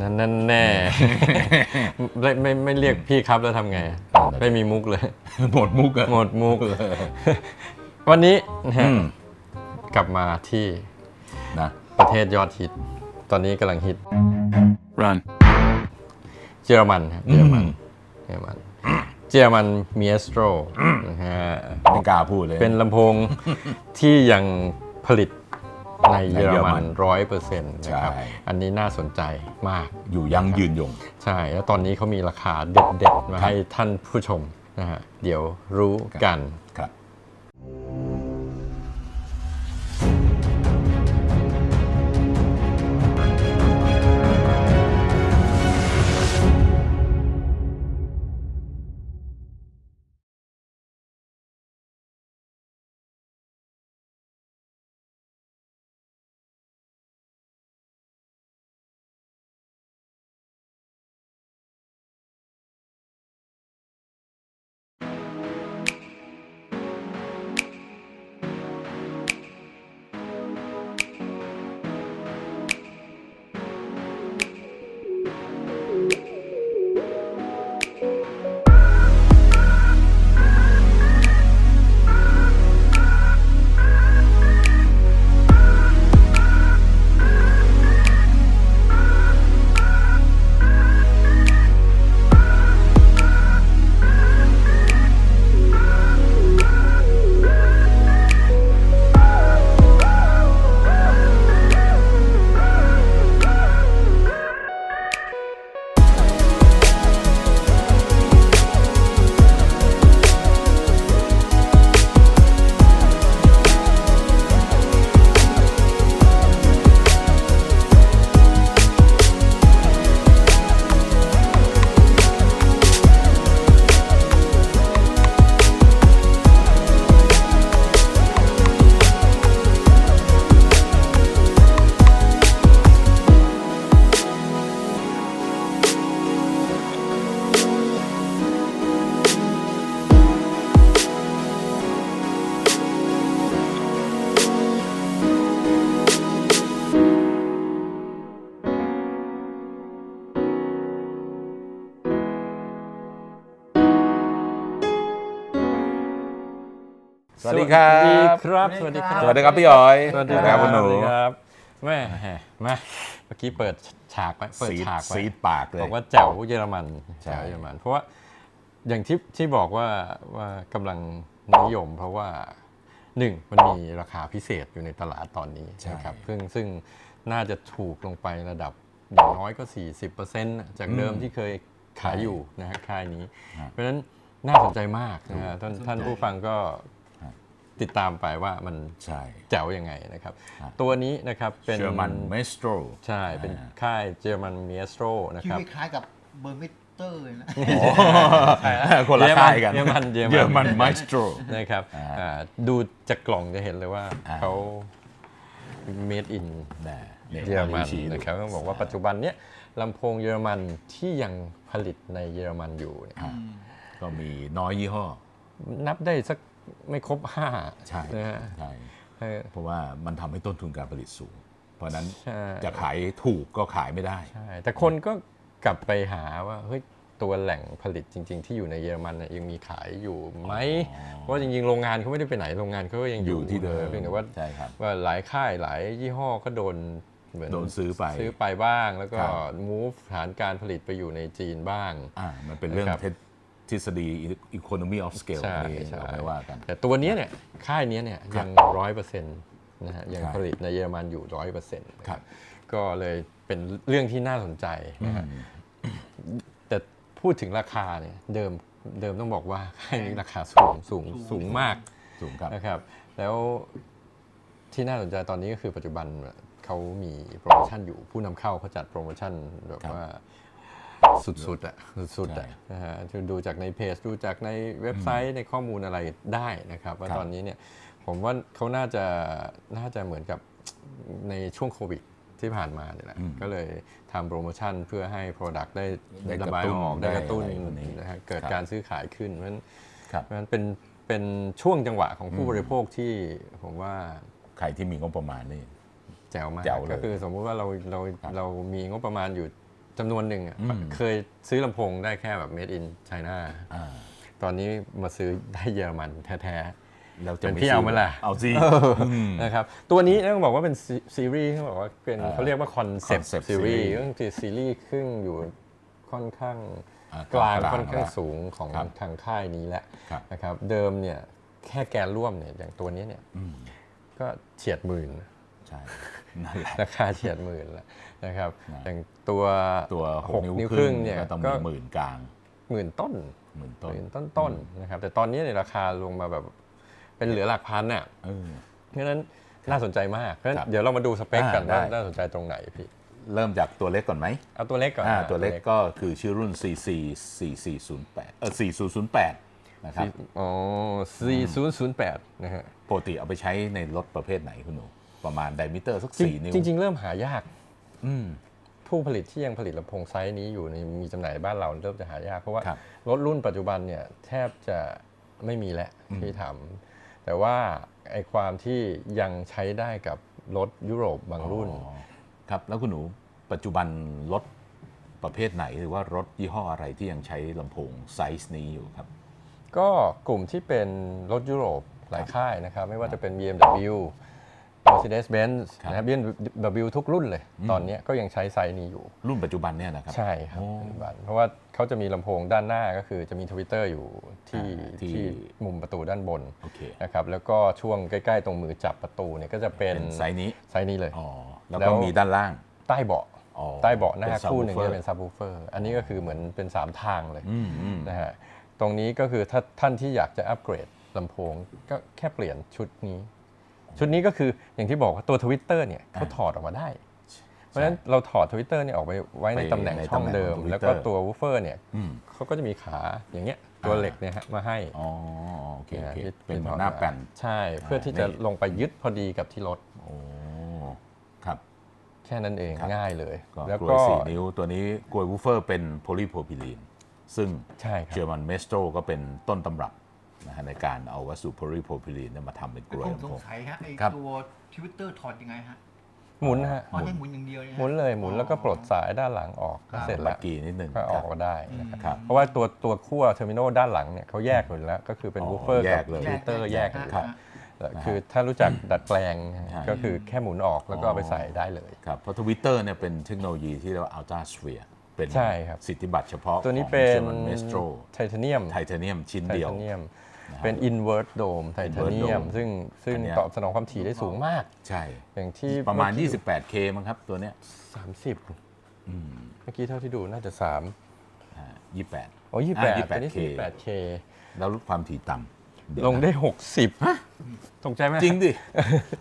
นั่นนั่นแน่ไม่ไม่ไม่เรียกพี่ครับแล้วทำไง ไม่มีมุกเลย หมดมุกอะหมดมุก วันนี้นะฮะอืมกลับมาที่นะประเทศยอดฮิต ตอนนี้กำลังฮิต Run. เยอรมันครับเยอรมันเยอรมันเยอรมันเมียสโตรนะฮะ ไม่กล้าพูดเลย เป็นลำโพงที่ยังผลิต ในเยอรในเยอรมัมันนร้อยเปอร์เซ็นต์นะครับใช่อันนี้น่าสนใจมาก อยู่ยั้งยืนยง ใช่ แล้วตอนนี้เขามีราคาเด็ดๆ มาให้ท่านผู้ชมนะฮะ เดี๋ยวรู้กันครับ สวัสดีครับครับสวัสดีครับ สวัสดีครับพี่อ๋อยสวัสดีครับคุณหนูสวัสดีครับแม่มาเมื่อกี้เปิดฉากไว้เปิดซีดฉากไว้ซีดปากเลย บอกว่าแจ๋วเยอรมันใช่ แจ๋วเยอรมัน เพราะว่าอย่างที่ที่บอกว่าว่ากำลังนิยม เพราะว่าหนึ่งมันมีราคาพิเศษอยู่ในตลาดตอนนี้นะครับซึ่งซึ่งน่าจะถูกลงไประดับอย่างน้อยก็ 40%นะจากเดิมที่เคยขายอยู่นะฮะค่ายนี้ เพราะฉะนั้นน่าสนใจมากนะฮะท่านท่านผู้ฟังก็ ติดตามไปว่ามันใช่แจ๋วยังไงนะครับ ตัวนี้นะครับเป็นเชอร์มันเมสโตรใช่เป็นค่ายเจอร์มันเมียสโตรนะที่ครับคล้ายกับเบอร์มิเตอร์เลยนะคนละค่ายกันเยอรมันเยอรมันเยอรมันเมสโตรนะครับอ่าอ่าดูจากกล่องจะเห็นเลยว่าอ่าเขา made in นะเนี่ยเยอรมันชี้ดูนะครับต้องบอกว่าปัจจุบันเนี้ยลำโพงเยอรมันที่ยังผลิตในเยอรมันอยู่เนี่ยก็มีน้อยยี่ห้อ นับได้สัก ไม่ครบห้าใช่นะฮะใช่เออเพราะว่ามันทำให้ต้นทุนการผลิตสูง เพราะฉะนั้นใช่จะขายถูกก็ขายไม่ได้ใช่แต่คนก็กลับไปหาว่าเฮ้ยตัวแหล่งผลิตจริง ๆ ที่อยู่ในเยอรมันน่ะยังมีขายอยู่ไหมเพราะว่าจริง ๆ โรงงานเขาไม่ได้ไปไหนโรงงานเขาก็ยังออยู่ยู่ที่เดิมเพียงแต่ว่าใช่ครับว่าหลายค่ายหลายยี่ห้อก็โดนเหมือนโดนซื้อไปซื้อไปบ้าง แล้วก็ครับ move ฐานการผลิตไปอยู่ในจีนบ้างอ่ามันเป็นเรื่องนะครับเทคทฤษฎี economy of scale ใช่นี่ใช่ เราไม่ว่ากัน แต่ตัวเนี้ยเนี่ยค่ายเนี้ยเนี่ยครัยับงร้อยเปอร์เซ็นต์นะฮะยังครับผลิตในเยอรมันอยู่ร้อยเปอร์เซ็นต์ครับ ก็เลยเป็นเรื่องที่น่าสนใจนะฮะแต่พูดถึงราคาเนี่ยเดิมเดิมต้องบอกว่าค่ายนี้ราคาสูงสูงสูงมากสูงครับ นะครับแล้วที่น่าสนใจตอนนี้ก็คือปัจจุบันเขามีโปรโมชั่นอยู่ผู้นำเข้าเขาจัดโปรโมชั่นแบบครับว่า สุดๆอะสุดๆอะใช่นะฮะจะดูจากในเพจดูจากในเว็บไซต์ในข้อมูลอะไรได้นะครับ ว่าครับตอนนี้เนี่ยผมว่าเขาน่าจะน่าจะเหมือนกับในช่วงโควิดที่ผ่านมาเนี่ยแหละก็เลยทำโปรโมชั่นเพื่อให้ Product ได้ได้ระกระบายตุ้นออกได้กระตุ้นได้อะไรพวกนี้นะฮะเกิดครับการซื้อขายขึ้นเพราะฉะนั้นครับเพราะฉะนั้นเป็นเป็นช่วงจังหวะของผู้บริโภคที่ผมว่าใครที่มีงบประมาณนี่แจ๋วมากแจ๋วเลยก็คือสมมุติว่าเราเราครับเรามีงบประมาณอยู่ จำนวนหนึ่งอะอืม เคยซื้อลำโพงได้แค่แบบ made in China อ่าตอนนี้มาซื้อได้เยอรมันแท้ เราๆจะเป็นไม่พี่เอาไหมล่ะ เอาสิเอออมนะครับตัวนี้ต้องบอกว่าเป็นซีซีรีส์เขาบอกว่าเป็นอ่าเขาเรียกว่าคอนเซปต์ concept ซีรีส์ series ก็คือซีรีส์ครึ่งอยู่ค่อนข้างอ่กลางกลางค่อนข้างละสูงของครับทางค่ายนี้แหละครับ นะครับเดิมเนี่ยแค่แกนร่วมเนี่ยอย่างตัวนี้เนี่ยอืมก็เฉียดหมื่น ใช่ นั่นแหละ ราคาเฉียดหมื่นแล้ว นะครับนะอย่างตัวตัวหหกกนิ้นิ้ววคครึ่รึ่งงเนี่เนี่ยยก็ต้องก็มีหมื่นกลางหมื่นต้นหมื่นหต้นมื่นต้นๆนะครับแต่ตอนนี้เนี่ยราคาลงมาแบบเป็นเหลือหลักพันน่ะเออเพราะฉะนั้นน่าสนใจมากเพราะฉะนั้นครับเดี๋ยวเรามาดูสเปคกันอ่าว่าได้น่าสนใจตรงไหนพี่เริ่มจากตัวเล็กก่อนไหมเอาตัวเล็กก่อนอ่านะตัวเล็กก็คือชื่อรุ่น CC 4408เออ4008 นะครับอ๋อ4008 นะฮะปกติเอาไปใช้ในรถประเภทไหนคุณหนู ประมาณไดมิเตอร์สักจริง4นิ้ว จริง ๆ เริ่มหายาก อืมผู้ผลิตที่ยังผลิตลำโพงไซส์นี้อยู่ในมีจำหน่ายในบ้านเราเริ่มจะหายาก เพราะว่าครับรถรุ่นปัจจุบันเนี่ยแทบจะไม่มีแล้วที่ทำแต่ว่าไอความที่ยังใช้ได้กับรถยุโรปบางรุ่น อ๋อครับแล้วคุณหนูปัจจุบันรถประเภทไหนหรือว่ารถยี่ห้ออะไรที่ยังใช้ลำโพงไซส์นี้อยู่ครับ ก็กลุ่มที่เป็นรถยุโรปหลายค่ายนะครับ ไม่ว่าจะเป็น BMW Mercedes-Benz ครับ นะครับ BMW ทุกรุ่นเลย ตอนเนี้ยก็ยังใช้ไซส์นี้อยู่ รุ่นปัจจุบันเนี่ยนะครับ ใช่ครับโอ้ปัจจุบันเพราะว่าเขาจะมีลำโพงด้านหน้าก็คือจะมีทวิตเตอร์อยู่ที่อ่าที่ ที่มุมประตูด้านบนโอเคนะครับแล้วก็ช่วงใกล้ ๆ ตรงมือจับประตูเนี่ยก็จะเป็นเป็นไซส์นี้ไซส์นี้เลย อ๋อแล้วแล้ก็ว มีด้านล่าง ใต้เบาะอ๋อใต้เบาะหน้าเป็นคู่หนึ่ง subwoofer จะเป็นซับ w ูเฟอร์อันนี้ก็คือเหมือนเป็น 3 ทางเลยอืมอืมนะฮะตรงนี้ก็คือถ้าท่านที่อยากจะอัปเกรดลำโพงก็แค่เปลี่ยนชุดนี้ ชุดนี้ก็คืออย่างที่บอกว่าตัวทวิตเตอร์เนี่ยเขาถอดออกมาได้ เพราะฉะนั้นเราถอดทวิตเตอร์เนี่ยออกไปไว้ในไปตำแหน่งในช่องตำแหน่งเดิมของแล้วก็ Twitter ตัววูฟเฟอร์เนี่ยอืมเขาก็จะมีขาอย่างเงี้ยตัวเหล็กเนี่ยฮะมาให้อ๋อโอเคโอเคที่เป็นเหมือที่ถดนหน้าแป้นใช่เพื่อที่จะนี่ลงไปยึดพอดีกับที่รถโอ้ครับแค่นั้นเองครับง่ายเลยก็แล้วกลวก็ยสี่นิ้วตัวนี้กลวยวูฟเฟอร์เป็นโพลีโพรพิลีนซึ่งใช่คเชรัอบร์มันเมสโตรก็เป็นต้นตำรับ นะฮะในการเอาวัสดุโพลีโพรพิลีนมาทำเป็นกลวยผมลำสโพงงสัยฮะไอครับ ตัวทวิตเตอร์ถอดยังไงฮะหมุนนะฮะอ๋อให้หมุนอย่างเดียวเนี่ยฮะหมุนเลยหมุนแล้วก็ปลดสายด้านหลังออกก็เสร็จบัแล้วกกี้นิดนึงก็ออกครับมาได้นะครับครับ เพราะว่าตัวตัวขั้วเทอร์มินอลด้านหลังเนี่ยเขาแยกอยู่แล้ว ก็คือเป็นอ๋อวูฟเฟอร์แยกับกเลย ทวิตเตอร์แยกกันอยู่ครับ แล้วคือถ้ารู้จักดัดแปลงใช่ก็คือแค่หมุนออกแล้วก็เอาไปใส่ได้เลย ครับเพราะทวิตเตอร์เนี่ยเป็นเทคโนโลยีที่เรียกว่าอัลต a าสเฟีย เป็นใช่ครับสิทธิบัตรเฉพาะตัวนี้ของเป็น German Maestro ไทเทเนียมไทเทเนียมชิ้นไทเดียวเทเนียมนะครับเป็น invert dome ไทเทเนียม dome ซึ่งซึ่งอันเนี้ยตอบสนองความถี่ได้สูงมาก ใช่ อย่างที่ประมาณเอกี้ 28K มั้งครับตัวเนี้ย30เมื่อกี้เท่าที่ดูน่าจะ3อ่า28โอ้ยี่อ่าแปด 28K ตัวนี้สี่แปดเคแล้วความถี่ต่ำเดี๋ยว ลงนะได้ 60ตกใจไหมจริงดิ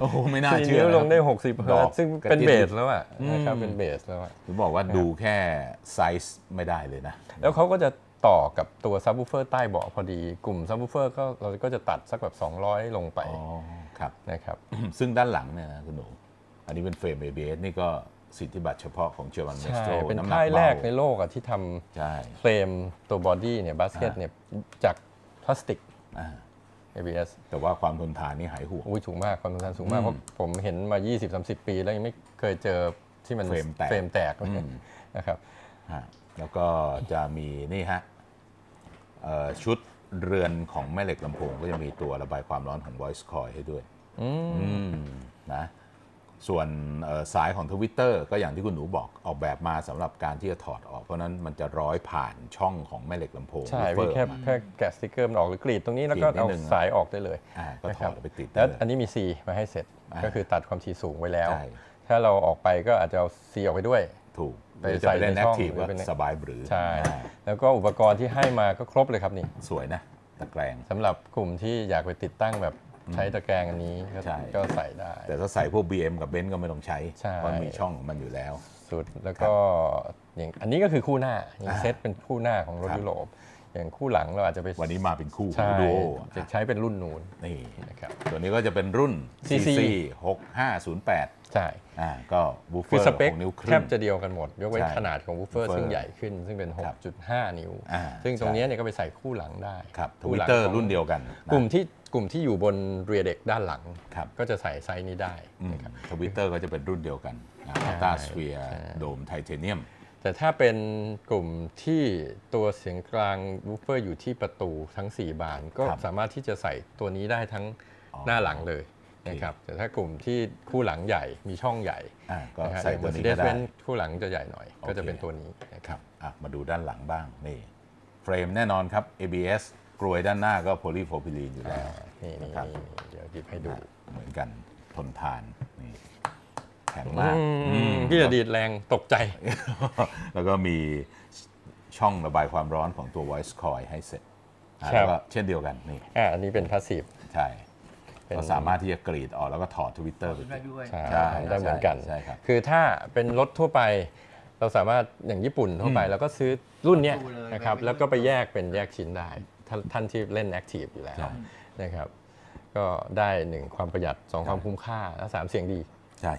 โอ้โห ไม่น่าสี่เชื่อนิ้วนะลงได้ 60ดเฮิอร์กตซ์ซึ่งกระเป็นติ๊บเบสแล้วอะนะครับอืมเป็นเบสแล้วอะผมบอกว่าดูแค่ไซส์ไม่ได้เลยนะ แล้วเขาก็จะต่อกับตัวซับ w ูเฟอร์ใต้เบาะพอดี กลุ่มซับ w ูเฟอร์ก็เราก็จะตัดสักแบบ 200 ลงไปอ๋อ ครับ นะครับ ซึ่งด้านหลังเนี่ยนะคุณหนู อันนี้เป็นเฟรม ABS นี่ก็สิทธิบัตรเฉพาะของเชอร์มันเมสใช่ โตรเป็นน้ำหนักค่ายแรกในเบาโลกอะที่ทใช่ำเฟรมตัวบอดี้เนี่ยบาสเกตอ่าเนี่ยจากพลาสติก อ่า ABS แต่ว่าความทนทานนี่หายห่วง อุ้ยสูงมากความทนทานสูงมากอืมเพราะผมเห็นมา 20-30 ปีแล้วยังไม่เคยเจอที่มันเฟรมแตก เฟรมแตกเลยอืมนะครับ ฮะแล้วก็จะมีนี่ฮะเอ่อชุดเรือนของแม่เหล็กลำโพงก็จะมีตัวระบายความร้อนของ voice coil ให้ด้วย อืมอืมนะ ส่วนเอ่อสายของทวิตเตอร์ก็อย่างที่คุณหนูบอกออกแบบมาสำหรับการที่จะถอดออก เพราะฉะนั้นมันจะร้อยผ่านช่องของแม่เหล็กลำโพงใช่ woofer พี่แค่ออกมาแค่แกะสติกเกอร์มันออกหรือกรีดตรงนี้แล้วก็กรีดนิดเอานึงสายออกได้เลยอ่าก็นะถครัอบดเอาไปติดได้แล้วเลยอันนี้มี C มาให้เสร็จอ่าก็คือตัดความถี่สูงไว้แล้วใช่ถ้าเราออกไปก็อาจจะเอา C ออกไปด้วยถูกไปหรือจะใส่ไปเล่นในแอช่คองทีฟหรือก็เป็นสบายหรือใช่อ่าแล้วก็อุปกรณ์ที่ให้มาก็ครบเลยครับนี่สวยนะตะแกรงสำหรับกลุ่มที่อยากไปติดตั้งแบบ ใช้ตะแกรงอันนี้ก็ใช่ ก็ใส่ได้ แต่ถ้าใส่พวก BM กับเบนซ์ก็ไม่ต้องใช้ใช่ เพราะมันมีช่องของมันอยู่แล้ว สุดแล้วก็อย่างอันนี้ก็คือคู่หน้าอย่างอ่าเซตเป็นคู่หน้าของรถครับ ยุโรป อย่างคู่หลังเราอาจจะไปวันนี้มาเป็นคู่ใช่ดูโอจะใช้เป็นรุ่นนูนนี่นะครับตัวนี้ก็จะเป็นรุ่น CC CC 6508 ใช่อ่าก็บูฟเฟคืออร์สเปค6นิ้วคแทรึ่บงจะเดียวกันหมด ยกเว้นใช่ขนาดของวูฟเฟอร์ woofer ซึ่งใหญ่ขึ้น ซึ่งเป็นครับ6.5 นิ้วอ่าซึ่งตรงใช่เนี้ยเนี่ยก็ไปใส่คู่หลังได้ครับทคู่วิหตลังเตอร์ของรุ่นเดียวกันนะกลุ่มที่กลุ่มที่อยู่บนเรียเด็กด้านหลังครับก็จะใส่ไซส์นี้ได้นะครับทวิตเตอร์ก็จะเป็นรุ่นเดียวกันอัลตาสเฟียใช่โดมไทเทเนียม แต่ถ้าเป็นกลุ่มที่ตัวเสียงกลางวูฟเฟอร์อยู่ที่ประตูทั้ง 4 บาน ก็ครับสามารถที่จะใส่ตัวนี้ได้ทั้งอ๋อหน้าหลังเลยนะครับแต่ถ้ากลุ่มที่คู่หลังใหญ่มีช่องใหญ่อ่าก็นะฮะใส่อย่างตัวนี้ Mercedes ก็ได้ Benz คู่หลังจะใหญ่หน่อย ก็จะโอเคเป็นตัวนี้นะคครับรับอะมาดูด้านหลังบ้างนี่เฟรมแน่นอนครับ ABS กรวยด้านหน้าก็โพลีโพรพิลีนอยู่แล้วนี่นี่นะครับนี่เดี๋ยวหยิบให้ดูเหมือนกันทนทานนี่ แข็งมากอืมพี่จะดีดแรงตกใจ แล้วก็มีช่องระบายความร้อนของตัว voice coil ให้เสร็จอะครับแล้วก็เช่นเดียวกันนี่อ่าอันนี้เป็นพาสซีฟใช่เป็นก็สามารถที่จะกรีดออกแล้วก็ถอดทวิตเตอร์ไปได้ด้วยใช่ใช่ได้เหมือนกันใช่ครับคือถ้าเป็นรถทั่วไป เราสามารถอย่างญี่ปุ่นทั่วไปอืมเราก็ซื้อรุ่นเนี้ยดูเลยนะครับไปแล้วก็ไปแยกเป็นแยกชิ้นได้ท่านท่านที่เล่นแอคทีฟอยู่แล้วใช่นะครับ ก็ได้หนึ่งความประหยัดสองความคุ้มค่าและสามเสียงดีใช่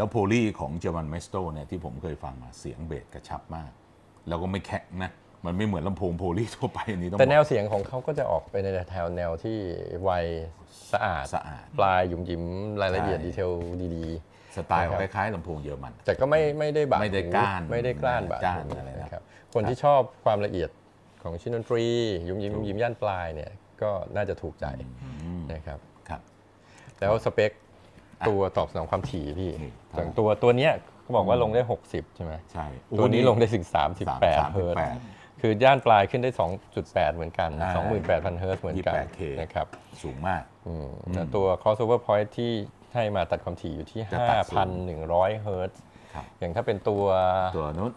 แล้วโพลีของเจอร์มันเมสโตเนี่ยที่ผมเคยฟังมาเสียงเบสกระชับมาก แล้วก็ไม่แข็งนะ มันไม่เหมือนลำโพงโพลีทั่วไปอันนี้ต้องแต่แนวบอกเสียงของเขาก็จะออกไปในแถวแนวที่ไวสะอาดสะอาดปลายหยุ่มยิ้มรายละเอียดใช่ดีเทลดีสไตล์นะครับคล้ายๆลำโพงเยอรมันๆแต่ก็ไม่ไม่ได้บาดไม่ได้หูก้านไม่ได้กล้านบาดก้านหูอะไรนะนะครับคนที่ชอบความละเอียดของชิ้นดนตรีหยุ่มยิ้มยิ้มย่านปลายเนี่ยก็น่าจะถูกใจนะครับครับ แล้วสเปค ตัวตอบสนองความถี่พี่นี่อย่างตัวตัวเนี้ยเขาบอกว่าลงได้ 60 ใช่ไหมใช่ตัวนี้ลงได้ถึงสาม38เฮิเฮิร์ร์ตตซ์คือย่านปลายขึ้นได้ 2.8 เหมือนกันอ่า28,000 เฮิร์ตซ์เหมือนกัน 28K นะครับสูงมากอืมแล้วตัว crossover point ที่ให้มาตัดความถี่อยู่ที่จะตัดสูง5,100 เฮิร์ตซ์ครับ อย่างถ้าเป็นตัวตัวนู้น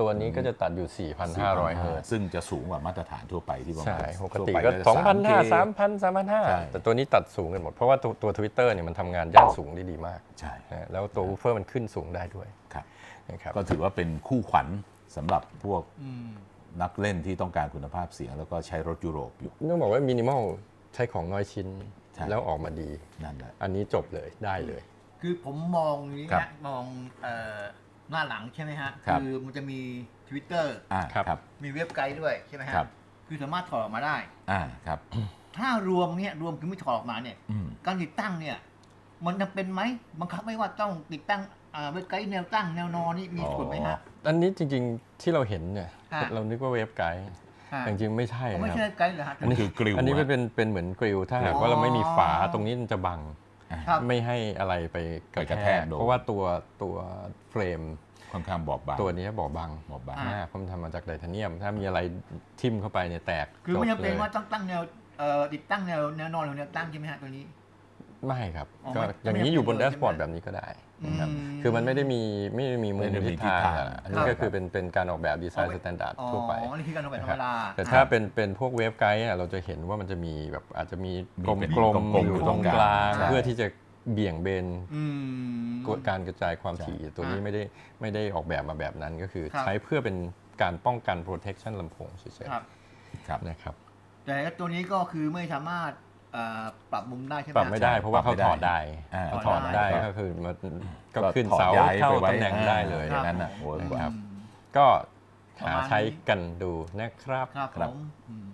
ตัวนี้ก็จะตัดอยู่ 4,500เฮิร์ตซ์ซึ่งจะสูงกว่ามาตรฐานทั่วไปที่ประมาณใช่ปกทั่วติไปก็จะ2,500 3K 3,000ใช่3,500แต่ตัวนี้ตัดสูงกันหมด เพราะว่าตัวตัว Twitter เนี่ยมันทำงานย่านสูงได้ดีมากใช่นะแล้วตัว woofer มันขึ้นสูงได้ด้วยครับนะครับก็ถือว่าเป็นคู่ขวัญสำหรับพวกอืมนักเล่นที่ต้องการคุณภาพเสียง แล้วก็ใช้รถยุโรปอยู่ต้องบอกว่ามินิมอลใช้ของน้อยชิ้นใช่แล้วออกมาดีนั่นแหละอันนี้จบเลยได้เลย คือผมมองอย่างนี้ครับนะมองเอ่อหน้าหลังใช่ไหมฮะครับ อมันจะมี Twitter อ่าครับ ครับ มีเว็บไกด์ด้วยใช่ไหมฮะครับ คือสามารถถอดออกมาได้ อ่าครับ ถ้ารวมเนี่ยรวมคือไม่ถอดออกมาเนี่ย อืม การติดตั้งเนี่ย มันจะเป็นไหมบังคับไหม่ว่าต้องติดตั้งอ่าเว็บไกด์แนวตั้งแนวนอนนี่มีส่วนไหมฮะ อันนี้จริงๆที่เราเห็นเนี่ยฮะเรานึกว่าเว็บไกด์ฮะแต่จริงๆไม่ใช่ผมไม่นะคใช่รับไกด์เหรอฮะ อันนี้คือกริลอันนี้ฮะเป็นเป็นเหมือนกริลถ้าหากอ๋อว่าเราไม่มีฝาตรงนี้มันจะบัง ครับไม่ให้อะไรไปกไปกระระแทแทกกโดนเพราะว่าตัวตัวเฟรมค่อนข้างบอบบางตัวนี้บอบบางบอบบางมากเพราะมันทำมาจากไทเทเนียม ถ้ามีอะไรทิ่มเข้าไปเนี่ยแตกคือไม่จจำบเป็นเลยว่าต้องตั้งแนวเอ่อติดตั้งแนวแนวนอนหรือแนวตั้งใช่ไหมฮะตัวนี้ ไม่ครับอ๋อก็ไม่อย่างไม่นี้จำเป็นอยู่บนเลยแดชบอร์ดใช่ไหมแบบนี้ก็ได้ นะครับอืมคือมันไม่ได้มีไม่ได้มีมุไม่มได้มีทิศทางทิศทาง อะอันนี้ครับก็คือเป็นเป็นการออกแบบดีไซน์สแตนดาร์ดอ๋อทั่วไป นี่คือการออกแบบธรนะครรัมบดา แต่ถ้าเป็นเป็นพวกเวฟไกด์อะเราจะเห็นว่ามันจะมีแบบอาจจะมีมีกลมเป็นกลมกลมๆอยู่อยู่ตรงตรงกกลาลางงใช่ เพื่อที่จะเบี่ยงเบนอืมการกระจายความใช่ถี่ตัวนี้อะไม่ได้ไม่ได้ออกแบบมาแบบนั้นก็คือครับ ใช้เพื่อเป็นการป้องกัน protection ลำโพงเฉยครับ ครับ ๆนะครับ แต่ตัวนี้ก็คือไม่สามารถเอ่อ ปรับมุมได้ใช่ไหมปรับไม่ได้เพราะว่าเขาถอดได้อ่าเขาถอดได้ถอดได้ก็คือมันก็ก็ขึ้นถอดเสาย้ายเข้าไปไว้ตำแหน่งได้เลยอ่าอย่างนั้นน่ะเวิร์กกว่าครับอืมก็ประหามาณใช้นี้กันดูนะครับครับครับผมอืม